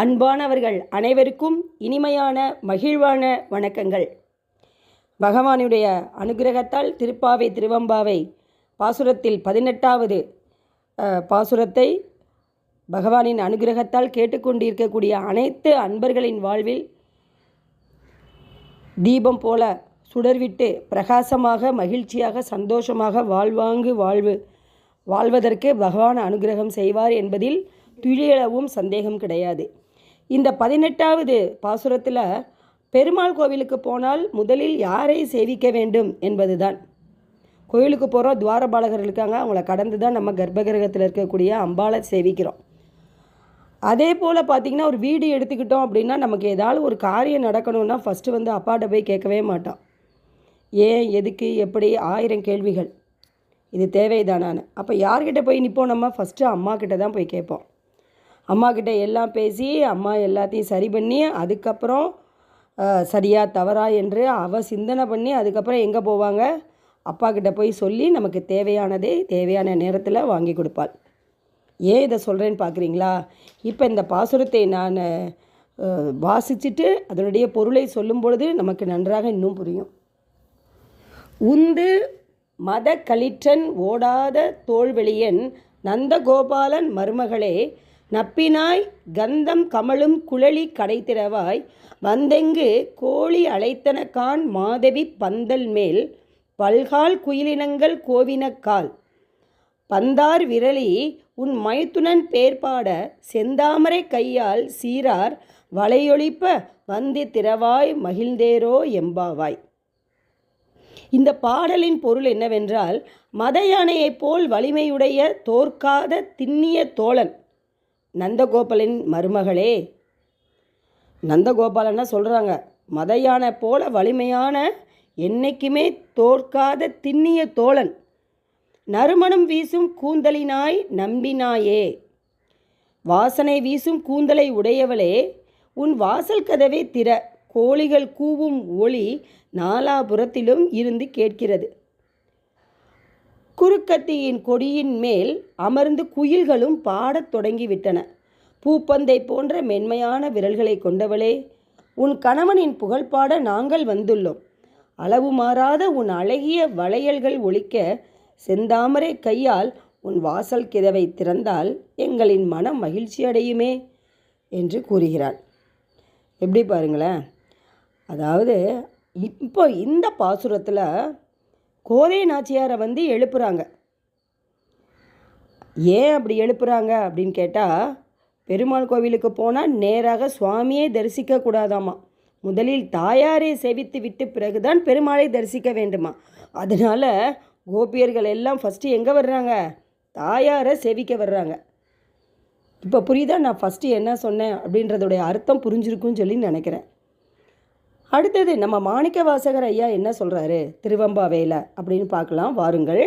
அன்பானவர்கள் அனைவருக்கும் இனிமையான மகிழ்வான வணக்கங்கள். பகவானுடைய அனுகிரகத்தால் திருப்பாவை திருவம்பாவை பாசுரத்தில் பதினெட்டாவது பாசுரத்தை பகவானின் அனுகிரகத்தால் கேட்டுக்கொண்டிருக்கக்கூடிய அனைத்து அன்பர்களின் வாழ்வில் தீபம் போல சுடர்விட்டு பிரகாசமாக மகிழ்ச்சியாக சந்தோஷமாக வாழ்வாங்கு வாழ்வு வாழ்வதற்கு பகவான் அனுகிரகம் செய்வார் என்பதில் துளியளவும் சந்தேகம் கிடையாது. இந்த பதினெட்டாவது பாசுரத்தில் பெருமாள் கோவிலுக்கு போனால் முதலில் யாரை சேவிக்க வேண்டும் என்பதுதான். கோயிலுக்கு போகிறோம் துவாரபாலகர் இருக்காங்க அவங்கள கடந்து தான் நம்ம கர்ப்பகிரகத்தில் இருக்கக்கூடிய அம்பாளை சேவிக்கிறோம். அதே போல் பார்த்திங்கன்னா ஒரு வீடு எடுத்துக்கிட்டோம் அப்படின்னா நமக்கு ஏதாவது ஒரு காரியம் நடக்கணும்னா ஃபஸ்ட்டு வந்து அப்பாட்ட போய் கேட்கவே மாட்டோம். ஏன் எதுக்கு எப்படி ஆயிரம் கேள்விகள். இது தேவைதானான்னு. அப்போ யார்கிட்ட போய் நிற்போம் நம்ம? ஃபஸ்ட்டு அம்மா கிட்ட தான் போய் கேட்போம். அம்மாக்கிட்ட எல்லாம் பேசி அம்மா எல்லாத்தையும் சரி பண்ணி அதுக்கப்புறம் சரியாக சரியா தவறா என்று அவ சிந்தனை பண்ணி அதுக்கப்புறம் எங்கே போவாங்க? அப்பா கிட்ட போய் சொல்லி நமக்கு தேவையானதே தேவையான நேரத்தில் வாங்கி கொடுப்பாள். ஏன் இதை சொல்கிறேன்னு பார்க்குறீங்களா இப்போ இந்த பாசுரத்தை நான் வாசிச்சுட்டு அதனுடைய பொருளை சொல்லும் பொழுது நமக்கு நன்றாக இன்னும் புரியும். உந்து மத களிற்றன் ஓடாத தோல்வெளியன் நந்தகோபாலன் மருமகளே நப்பினாய் கந்தம் கமழும் குழலி கடைத்திறவாய் வந்தெங்கு கோழி அழைத்தனக்கான் மாதவி பந்தல் மேல் பல்கால் குயிலினங்கள் கோவினக்கால் பந்தார் விரலி உன் மைத்துனன் பேர்பாட செந்தாமரை கையால் சீரார் வளையொழிப்ப வந்தி திறவாய் மகிழ்ந்தேரோ எம்பாவாய். இந்த பாடலின் பொருள் என்னவென்றால் மத யானையைப் போல் வலிமையுடைய தோற்காத திண்ணிய தோழன். நந்தகோபாலின் மருமகளே. நந்தகோபாலன்னா சொல்கிறாங்க மதையான போல வலிமையான என்னைக்குமே தோற்காத திண்ணிய தோழன் நறுமணம் வீசும் கூந்தலினாய் நம்பினாயே. வாசனை வீசும் கூந்தலை உடையவளே உன் வாசல் கதவை திற கோழிகள் கூவும் ஒளி நாலாபுரத்திலும் இருந்து கேட்கிறது. குறுக்கத்தியின் கொடியின் மேல் அமர்ந்து குயில்களும் பாடத் தொடங்கிவிட்டன. பூப்பந்தை போன்ற மென்மையான விரல்களை கொண்டவளே உன் கணவனின் புகழ்பாட நாங்கள் வந்துள்ளோம். அளவு மாறாத உன் அழகிய வளையல்கள் ஒழிக்க செந்தாமரை கையால் உன் வாசல் கிதவை திறந்தால் எங்களின் மனம் மகிழ்ச்சி அடையுமே என்று கூறுகிறாள். எப்படி பாருங்களேன். அதாவது இப்போ இந்த பாசுரத்தில் கோதை நாச்சியாரை வந்து எழுப்புறாங்க. ஏன் அப்படி எழுப்புறாங்க அப்படின்னு கேட்டால் பெருமாள் கோவிலுக்கு போனால் நேராக சுவாமியை தரிசிக்க கூடாதாமா? முதலில் தாயாரை சேவித்து விட்டு பிறகுதான் பெருமாளை தரிசிக்க வேண்டுமா? அதனால் கோபியர்கள் எல்லாம் ஃபஸ்ட்டு எங்கே வர்றாங்க? தாயாரை சேவிக்க வர்றாங்க. இப்போ புரியுதா? நான் ஃபஸ்ட்டு என்ன சொன்னேன் அப்படின்றதுடைய அர்த்தம் புரிஞ்சிருக்குன்னு சொல்லி நினைக்கிறேன். அடுத்தது நம்ம மாணிக்க வாசகர் ஐயா என்ன சொல்கிறாரு திருவம்பாவேல அப்படின்னு பார்க்கலாம் வாருங்கள்.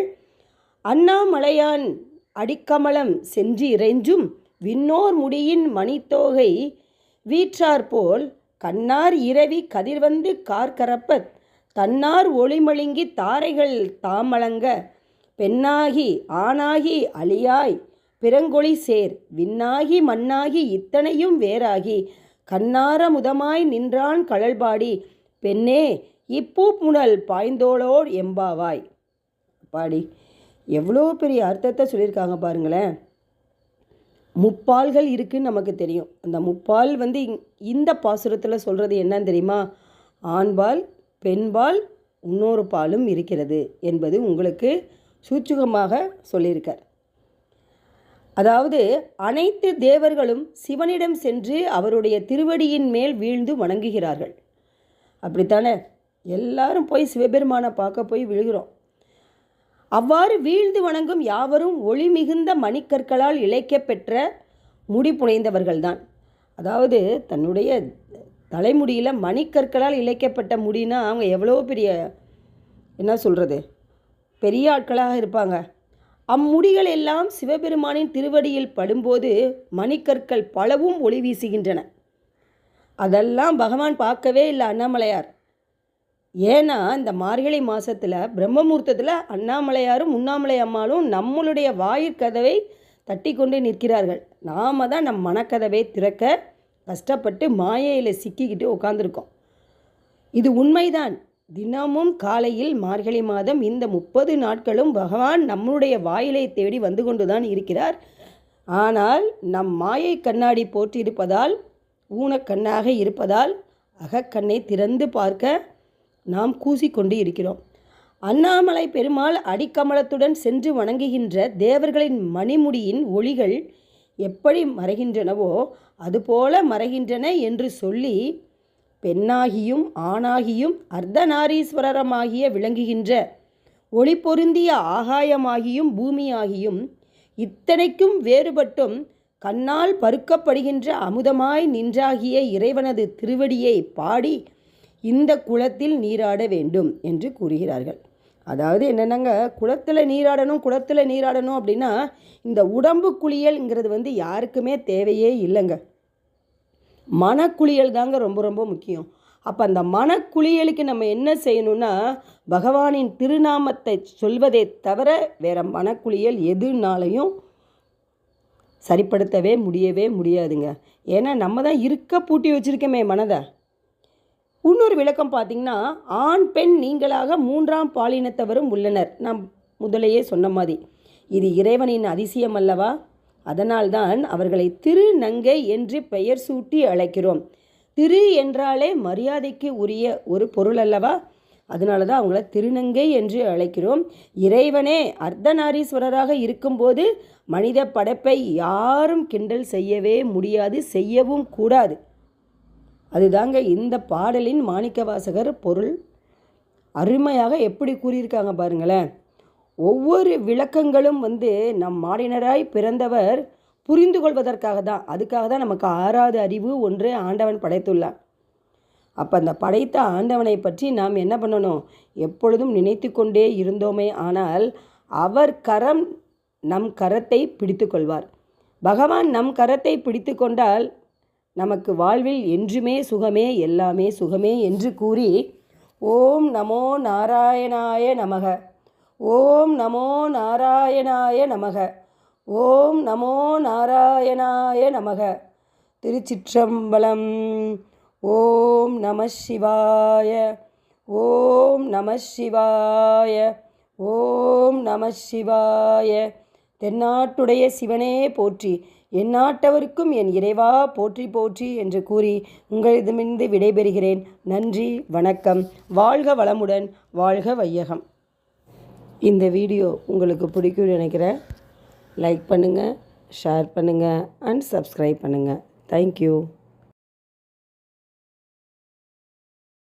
அண்ணாமலையான் அடிக்கமலம் சென்று இறைஞ்சும் விண்ணோர் முடியின் மணித்தோகை வீற்றாற்போல் கண்ணார் இரவி கதிர்வந்து கார்கரப்பத் தன்னார் ஒளிமழுங்கி தாரைகள் தாமலங்க. பெண்ணாகி ஆணாகி அழியாய் பிறங்கொழி சேர் விண்ணாகி மண்ணாகி இத்தனையும் வேறாகி கண்ணார முதமாய் நின்றான் கழல்பாடி பெண்ணே இப்பூ புனல் பாய்ந்தோளோர் எம்பாவாய். பாடி எவ்வளோ பெரிய அர்த்தத்தை சொல்லியிருக்காங்க பாருங்களேன். முப்பால்கள் இருக்குன்னு நமக்கு தெரியும். அந்த முப்பால் வந்து இங்- இந்த பாசுரத்தில் சொல்கிறது என்னன்னு தெரியுமா? ஆண்பால் பெண்பால் இன்னொரு பாலும் இருக்கிறது என்பது உங்களுக்கு சூச்சுகமாக சொல்லியிருக்கார். அதாவது அனைத்து தேவர்களும் சிவனிடம் சென்று அவருடைய திருவடியின் மேல் வீழ்ந்து வணங்குகிறார்கள். அப்படித்தானே? எல்லாரும் போய் சிவபெருமானை பார்க்க போய் விழுகிறோம். அவ்வாறு வீழ்ந்து வணங்கும் யாவரும் ஒளி மிகுந்த மணிக்கற்களால் இழைக்கப்பெற்ற முடி புனைந்தவர்கள்தான். அதாவது தன்னுடைய தலைமுடியில் மணிக்கற்களால் இழைக்கப்பட்ட முடினா அவங்க எவ்வளோ பெரிய என்ன சொல்கிறது பெரிய ஆட்களாக இருப்பாங்க. அம்முடிகள் எல்லாம் சிவபெருமானின் திருவடியில் படும்போது மணிக்கற்கள் பலவும் ஒளி வீசுகின்றன. அதெல்லாம் பகவான் பார்க்கவே இல்லை அண்ணாமலையார். ஏன்னா இந்த மார்கழி மாதத்தில் பிரம்மமுகூர்த்தத்தில் அண்ணாமலையாரும் உண்ணாமலை அம்மாளும் நம்மளுடைய வாயிற்கதவை தட்டி கொண்டு நிற்கிறார்கள். நாம தான் நம் மனக்கதவை திறக்க கஷ்டப்பட்டு மாயையில் சிக்கிக்கிட்டு உட்காந்துருக்கோம் இது உண்மைதான். தினமும் காலையில் மார்கழி மாதம் இந்த முப்பது நாட்களும் பகவான் நம்முடைய வாயிலை தேடி வந்து கொண்டு தான் இருக்கிறார். ஆனால் நம் மாயை கண்ணாடி போட்டிருப்பதால் ஊனக்கண்ணாக இருப்பதால் அகக்கண்ணை திறந்து பார்க்க நாம் கூசிக்கொண்டு இருக்கிறோம். அண்ணாமலை பெருமாள் அடிக்கமலத்துடன் சென்று வணங்குகின்ற தேவர்களின் மணிமுடியின் ஒளிகள் எப்படி மறைகின்றனவோ அதுபோல மறைகின்றன என்று சொல்லி பெண்ணாகியும் ஆணாகியும் அர்த்தநாரீஸ்வரரமாகிய விளங்குகின்ற ஒளி பொருந்திய ஆகாயமாகியும் பூமியாகியும் இத்தனைக்கும் வேறுபட்டும் கண்ணால் பருக்கப்படுகின்ற அமுதமாய் நின்றாகிய இறைவனது திருவடியை பாடி இந்த குளத்தில் நீராட வேண்டும் என்று கூறுகிறார்கள். அதாவது என்னென்னங்க? குளத்தில் நீராடணும் குளத்தில் நீராடணும் அப்படின்னா இந்த உடம்பு குளியல்ங்கிறது வந்து யாருக்குமே தேவையே இல்லைங்க. மனக்குளியல் தாங்க ரொம்ப ரொம்ப முக்கியம். அப்போ அந்த மனக்குளியலுக்கு நம்ம என்ன செய்யணும்னா பகவானின் திருநாமத்தை சொல்வதை தவிர வேறு மனக்குளியல் எதுனாலையும் சரிப்படுத்தவே முடியவே முடியாதுங்க. ஏன்னா நம்ம தான் இருக்க பூட்டி வச்சுருக்கோமே மனதை. இன்னொரு விளக்கம் பார்த்திங்கன்னா ஆண் பெண் நீங்களாக மூன்றாம் பாலினத்தவரும் உள்ளனர். நாம் முதலையே சொன்ன மாதிரி. இது இறைவனின் அதிசயம் அல்லவா? அதனால்தான் அவர்களை திருநங்கை என்று பெயர் சூட்டி அழைக்கிறோம். திரு என்றாலே மரியாதைக்கு உரிய ஒரு பொருள் அல்லவா? அதனால தான் அவங்கள திருநங்கை என்று அழைக்கிறோம். இறைவனே அர்த்தநாரீஸ்வரராக இருக்கும்போது மனித படைப்பை யாரும் கிண்டல் செய்யவே முடியாது செய்யவும் கூடாது. அதுதாங்க இந்த பாடலின் மாணிக்கவாசகர் பொருள். அருமையாக எப்படி கூறியிருக்காங்க பாருங்களேன். ஒவ்வொரு விளக்கங்களும் வந்து நம் மாடினராய் பிறந்தவர் புரிந்து கொள்வதற்காக தான். அதுக்காக தான் நமக்கு ஆறாவது அறிவு ஒன்று ஆண்டவன் படைத்துள்ளான் அப்போ அந்த படைத்த ஆண்டவனை பற்றி நாம் என்ன பண்ணணும்? எப்பொழுதும் நினைத்து கொண்டே இருந்தோமே ஆனால் அவர் கரம் நம் கரத்தை பிடித்து கொள்வார். பகவான் நம் கரத்தை பிடித்து கொண்டால் நமக்கு வாழ்வில் என்றுமே சுகமே எல்லாமே சுகமே என்று கூறி ஓம் நமோ நாராயணாய நமக. ஓம் நமோ நாராயணாய நமக. ஓம் நமோ நாராயணாய நமக. திருச்சிற்றம்பலம். ஓம் நம சிவாய. ஓம் நம சிவாய. ஓம் நம சிவாய. தென்னாட்டுடைய சிவனே போற்றி. எந்நாட்டவருக்கும் என் இறைவா போற்றி போற்றி என்று கூறி உங்களிடமிருந்து விடைபெறுகிறேன். நன்றி வணக்கம். வாழ்க வளமுடன் வாழ்க வையகம். இந்த வீடியோ உங்களுக்கு பிடிக்கும்னு நினைக்கிறேன். லைக் பண்ணுங்கள் ஷேர் பண்ணுங்கள் அண்ட் சப்ஸ்கிரைப் பண்ணுங்கள் தேங்க்யூ